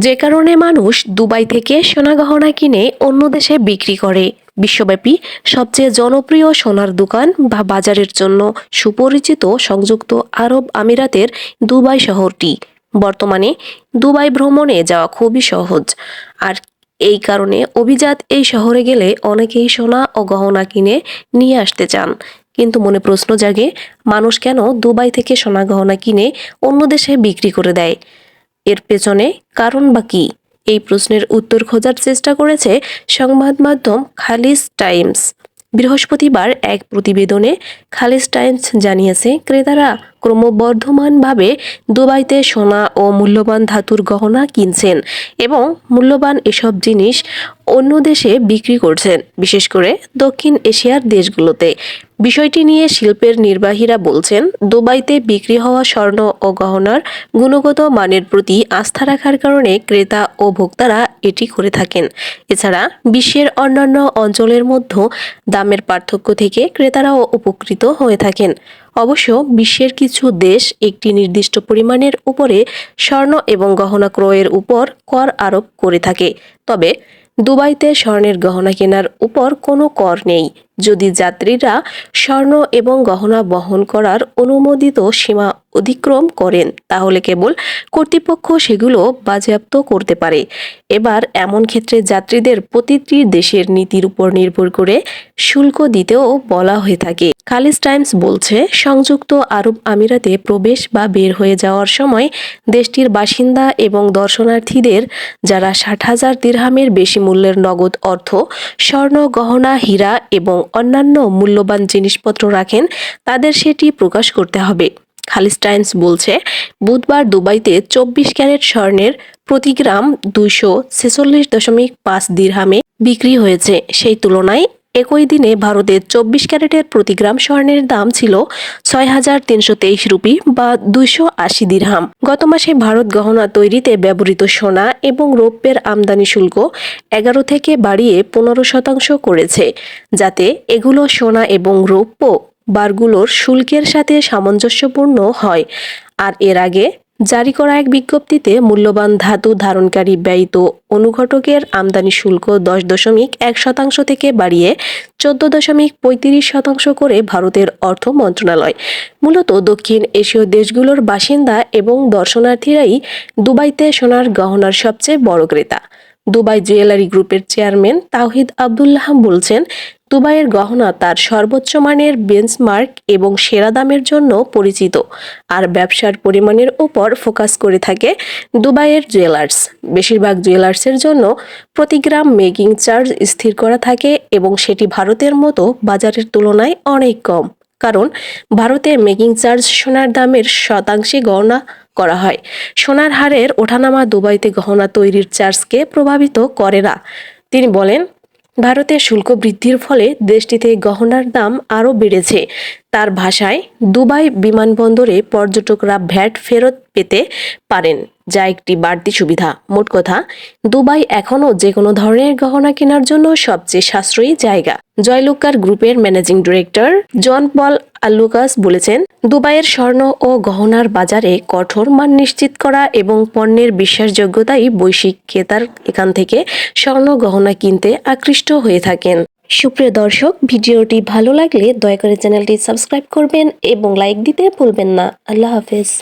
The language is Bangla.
যে কারণে মানুষ দুবাই থেকে সোনা গহনা কিনে অন্য দেশে বিক্রি করে। বিশ্বব্যাপী সবচেয়ে জনপ্রিয় সোনার দোকান বা বাজারের জন্য সুপরিচিত সংযুক্ত আরব আমিরাতের দুবাই শহরটি। বর্তমানে দুবাই ভ্রমণে যাওয়া খুবই সহজ। আর এই কারণে অভিজাত এই শহরে গেলে অনেকেই সোনা ও গহনা কিনে নিয়ে আসতে চান। কিন্তু মনে প্রশ্ন জাগে, মানুষ কেন দুবাই থেকে সোনা গহনা কিনে অন্য দেশে বিক্রি করে দেয়? এর পেছনে কারণ বা কি? এই প্রশ্নের উত্তর খোঁজার চেষ্টা করেছে সংবাদ মাধ্যম খালিজ টাইমস। বৃহস্পতিবার এক প্রতিবেদনে খালিজ টাইমস জানিয়েছে, ক্রেতারা ক্রমবর্ধমানভাবে দুবাইতে সোনা ও মূল্যবান ধাতুর গহনা কিনছেন এবং মূল্যবান এসব জিনিস অন্য দেশে বিক্রি করছেন, বিশেষ করে দক্ষিণ এশিয়ার দেশগুলোতে। বিষয়টি নিয়ে শিল্পের নির্বাহীরা বলছেন, দুবাইতে বিক্রি হওয়া স্বর্ণ ও গহনার গুণগত মানের প্রতি আস্থা রাখার কারণে ক্রেতা ও ভোক্তারা এটি করে থাকেন। এছাড়া বিশ্বের অন্যান্য অঞ্চলের মধ্যে দামের পার্থক্য থেকে ক্রেতারাও উপকৃত হয়ে থাকেন। অবশ্য বিশ্বের কিছু দেশ একটি নির্দিষ্ট পরিমাণের উপরে স্বর্ণ এবং গহনা ক্রয়ের উপর কর আরোপ করে থাকে। তবে দুবাইতে স্বর্ণের গহনা কেনার উপর কোনো কর নেই। যদি যাত্রীরা স্বর্ণ এবং গহনা বহন করার অনুমোদিত সীমা অতিক্রম করেন, তাহলে কেবল কর্তৃপক্ষ সেগুলো বাজেয়াপ্ত করতে পারে। এবার এমন ক্ষেত্রে যাত্রীদের প্রতিটি দেশের নীতির উপর নির্ভর করে শুল্ক দিতেও বলা হয়ে থাকে। খালিজ টাইমস বলছে, সংযুক্ত আরব আমিরাতে প্রবেশ বা বের হয়ে যাওয়ার সময় দেশটির বাসিন্দা এবং দর্শনার্থীদের, যারা ষাট হাজার দিরহামের বেশি মূল্যের নগদ অর্থ, স্বর্ণ, গহনা, হীরা এবং অন্যান্য মূল্যবান জিনিসপত্র রাখেন, তাদের সেটি প্রকাশ করতে হবে। খালিজ টাইমস বলছে, বুধবার দুবাইতে চব্বিশ ক্যারেট স্বর্ণের প্রতি গ্রাম দুইশো ছেচল্লিশ দশমিক পাঁচ দিরহামে বিক্রি হয়েছে। সেই তুলনায় একই দিনে ভারতের চব্বিশ ক্যারেটের প্রতি গ্রাম স্বর্ণের দাম ছিল ছয় হাজার তিনশো তেইশ রুপি বা দুইশো আশি দিরহাম। গত মাসে ভারত গহনা তৈরিতে ব্যবহৃত সোনা এবং রৌপ্যের আমদানি শুল্ক এগারো থেকে বাড়িয়ে পনেরো শতাংশ করেছে, যাতে এগুলো সোনা এবং রৌপ্য বারগুলোর শুল্কের সাথে সামঞ্জস্যপূর্ণ হয়। আর এর আগে জারি করা এক বিজ্ঞপ্তিতে মূল্যবান ধাতু ধারণকারী ব্যয়িত অনুঘটকের আমদানি শুল্ক দশ দশমিক এক শতাংশ থেকে বাড়িয়ে চোদ্দ দশমিক পঁয়ত্রিশ শতাংশ করে ভারতের অর্থ মন্ত্রণালয়। মূলত দক্ষিণ এশীয় দেশগুলোর বাসিন্দা এবং দর্শনার্থীরাই দুবাইতে সোনার গহনার সবচেয়ে বড় ক্রেতা। দুবাই জুয়েলারি গ্রুপের চেয়ারম্যান তাওহিদ আব্দুল্লাহ বলছেন দুবাইয়ের গহনা তার সর্বোচ্চ মানের বেঞ্চমার্ক এবং সেরা দামের জন্য পরিচিত। আর ব্যবসার পরিমাণের উপর ফোকাস করে থাকে দুবাইয়ের জুয়েলার্স। বেশিরভাগ জুয়েলার্সের জন্য প্রতি গ্রাম মেকিং চার্জ স্থির করা থাকে এবং সেটি ভারতের মতো বাজারের তুলনায় অনেক কম। কারণ ভারতে মেকিং চার্জ সোনার দামের শতাংশে গণনা করা হয়। সোনার হারের ওঠানামা দুবাইতে গহনা তৈরির চার্জকে প্রভাবিত করে না। তিনি বলেন ভারতের শুল্ক বৃদ্ধির ফলে দেশটিতে গহনার দাম আরও বেড়েছে। তার ভাষায়, দুবাই বিমানবন্দরে পর্যটকরা ভ্যাট ফেরত পেতে পারেন, যা একটি বাড়তি সুবিধা। মোট কথা, দুবাই এখনও যে কোনো ধরনের গহনা কেনার জন্য সবচেয়ে সাশ্রয়ী জায়গা। জয়লুকার গ্রুপের ম্যানেজিং ডিরেক্টর জন পল আলুকাস বলেছেন, দুবাইয়ের স্বর্ণ ও গহনার বাজারে কঠোর মান নিশ্চিত করা এবং পণ্যের বিশ্বাসযোগ্যতাই বৈশ্বিক ক্রেতার এখান থেকে স্বর্ণ গহনা কিনতে আকৃষ্ট হয়ে থাকেন। সুপ্রিয় দর্শক, ভিডিওটি ভালো লাগলে দয়া করে চ্যানেলটি সাবস্ক্রাইব করবেন এবং লাইক দিতে ভুলবেন না। আল্লাহ হাফেজ।